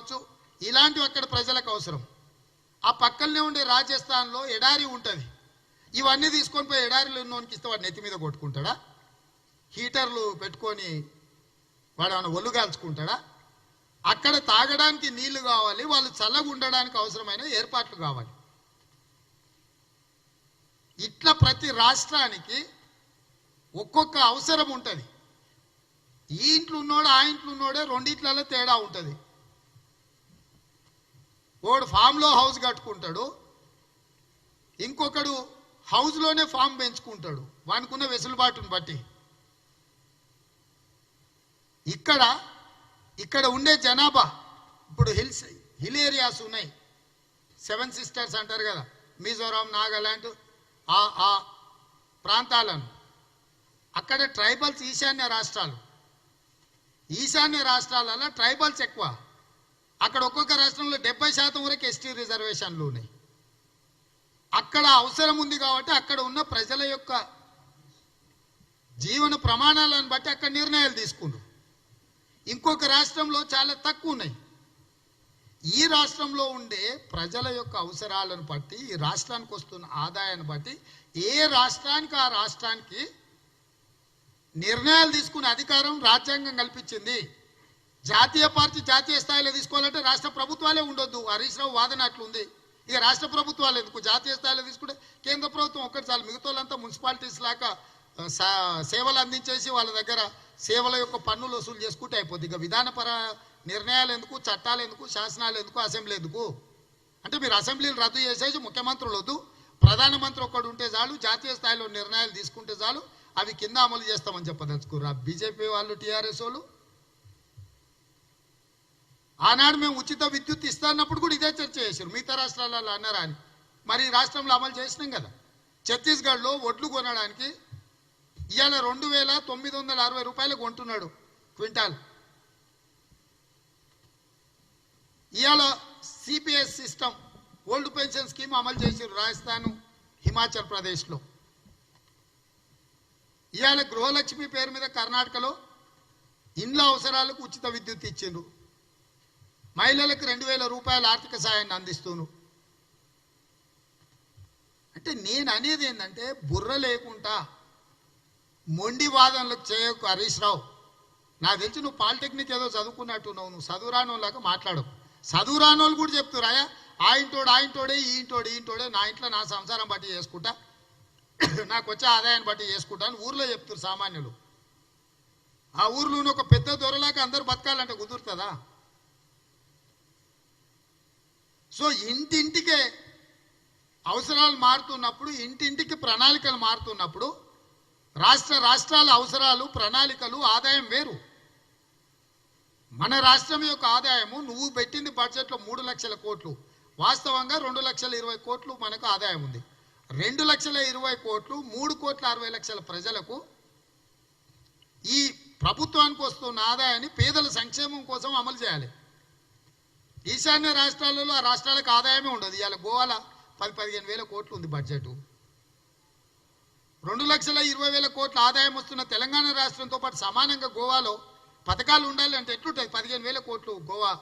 కావచ్చు ఇలాంటివి అక్కడ ప్రజలకు అవసరం. ఆ పక్కనే ఉండే రాజస్థాన్లో ఎడారి ఉంటుంది. ఇవన్నీ తీసుకొని పోయి ఎడారిలో ఉన్నోనికి ఇస్తే వాడు నెత్తి మీద కొట్టుకుంటాడా? హీటర్లు పెట్టుకొని వాడు ఏమైనా ఒళ్ళు కాల్చుకుంటాడా? అక్కడ తాగడానికి నీళ్ళు కావాలి వాళ్ళు చల్లగా ఉండడానికి అవసరమైన ఏర్పాట్లు కావాలి. ఇట్లా ప్రతి రాష్ట్రానికి ఒక్కొక్క అవసరం ఉంటుంది. ఈ ఇంట్లో ఉన్నోడు ఆ ఇంట్లో ఉన్నోడే రెండిట్లలో తేడా ఉంటుంది. వాడు ఫామ్లో హౌస్ కట్టుకుంటాడు. ఇంకొకడు హౌస్లోనే ఫామ్ పెంచుకుంటాడు. వానికున్న వెసులుబాటును బట్టి. ఇక్కడ ఇక్కడ ఉండే జనాభా ఇప్పుడు హిల్స్ హిల్ ఏరియాస్ ఉన్నాయి. సెవెన్ సిస్టర్స్ అంటారు కదా మిజోరాం నాగాలాండ్ ఆ ఆ ప్రాంతాలను. అక్కడ ట్రైబల్స్ ఈశాన్య రాష్ట్రాలు. ఈశాన్య రాష్ట్రాలలో ట్రైబల్స్ ఎక్కువ. అక్కడ ఒక్కొక్క రాష్ట్రంలో డెబ్బై శాతం వరకు ఎస్టీ రిజర్వేషన్లు ఉన్నాయి. అక్కడ అవసరం ఉంది కాబట్టి అక్కడ ఉన్న ప్రజల యొక్క జీవన ప్రమాణాలను బట్టి అక్కడ నిర్ణయాలు తీసుకుంటారు. ఇంకొక రాష్ట్రంలో చాలా తక్కువ ఉన్నాయి. ఈ రాష్ట్రంలో ఉండే ప్రజల యొక్క అవసరాలను బట్టి ఈ రాష్ట్రానికి వస్తున్న ఆదాయాన్ని బట్టి ఏ రాష్ట్రానికి ఆ రాష్ట్రానికి నిర్ణయాలు తీసుకునే అధికారం రాజ్యాంగం కల్పించింది. జాతీయ పార్టీ జాతీయ స్థాయిలో తీసుకోవాలంటే రాష్ట్ర ప్రభుత్వాలే ఉండొద్దు. హరీష్ రావు వాదన అట్లుంది. ఇక రాష్ట్ర ప్రభుత్వాలు ఎందుకు? జాతీయ స్థాయిలో తీసుకుంటే కేంద్ర ప్రభుత్వం ఒక్కటి చాలు. మిగతా మున్సిపాలిటీస్ లాగా సేవలు అందించేసి వాళ్ళ దగ్గర సేవల యొక్క పన్నులు వసూలు చేసుకుంటే అయిపోద్ది. ఇక విధానపర నిర్ణయాలు ఎందుకు? చట్టాలు ఎందుకు? శాసనాలు ఎందుకు? అసెంబ్లీ ఎందుకు? అంటే మీరు అసెంబ్లీలు రద్దు చేసేసి ముఖ్యమంత్రులు వద్దు. ప్రధానమంత్రి ఒక్కడు ఉంటే చాలు. జాతీయ స్థాయిలో నిర్ణయాలు తీసుకుంటే చాలు. అవి కింద అమలు చేస్తామని చెప్పదలుచుకున్నారు బీజేపీ వాళ్ళు టీఆర్ఎస్ వాళ్ళు ఆనాడు మేము ఉచిత విద్యుత్ ఇస్తాన్నప్పుడు కూడా ఇదే చర్చ చేశారు. మిగతా రాష్ట్రాలలో అన్నారా అని. మరి రాష్ట్రంలో అమలు చేసినాం కదా. ఛత్తీస్గఢ్లో ఒడ్లు కొనడానికి ఇవాళ రెండు వేల తొమ్మిది వందల అరవై రూపాయలు కొంటున్నాడు క్వింటాల్. ఇవాళ CPS system old pension scheme అమలు చేశారు రాజస్థాన్ హిమాచల్ ప్రదేశ్లో. ఇవాళ గృహలక్ష్మి పేరు మీద కర్ణాటకలో ఇండ్ల అవసరాలకు ఉచిత విద్యుత్ ఇచ్చిండ్రు. మహిళలకు రెండు వేల రూపాయల ఆర్థిక సాయాన్ని అందిస్తూను. అంటే నేను అనేది ఏంటంటే బుర్ర లేకుండా మొండి వాదనలకు చేయకు హరీష్ రావు. నాకు తెలిసి నువ్వు పాలిటెక్నిక్ ఏదో చదువుకున్నట్టు నువ్వు నువ్వు మాట్లాడవు. మాట్లాడు చదువురానోళ్ళు కూడా చెప్తురాయా ఆ ఇంటోడు ఆ ఇంటోడే ఈ ఇంటోడు ఈ ఇంటోడే నా ఇంట్లో నా సంసారం బట్టి చేసుకుంటా. నాకు వచ్చే ఆదాయాన్ని బట్టి చేసుకుంటా అని ఊర్లో చెప్తారు సామాన్యులు. ఆ ఊర్లో ఒక పెద్ద దొరలాగా అందరు బతకాలంటే కుదురుతుందా? సో ఇంటింటికే అవసరాలు మారుతున్నప్పుడు ఇంటింటికి ప్రణాళికలు మారుతున్నప్పుడు రాష్ట్ర రాష్ట్రాల అవసరాలు ప్రణాళికలు ఆదాయం వేరు. మన రాష్ట్రం యొక్క ఆదాయము నువ్వు పెట్టింది బడ్జెట్లో మూడు లక్షల కోట్లు. వాస్తవంగా రెండు లక్షల ఇరవై కోట్లు మనకు ఆదాయం ఉంది. రెండు లక్షల ఇరవై కోట్లు మూడు కోట్ల అరవై లక్షల ప్రజలకు ఈ ప్రభుత్వానికి వస్తున్న ఆదాయాన్ని పేదల సంక్షేమం కోసం అమలు చేయాలి. ఈశాన్య రాష్ట్రాలలో ఆ రాష్ట్రాలకు ఆదాయమే ఉండదు. ఇవాళ గోవాల పది పదిహేను వేల కోట్లు ఉంది బడ్జెట్ రెండు లక్షల ఇరవై వేల కోట్ల ఆదాయం వస్తున్న తెలంగాణ రాష్ట్రంతో పాటు సమానంగా గోవాలో పథకాలు ఉండాలి అంటే ఎట్లుంటుంది? పదిహేను వేల కోట్లు గోవా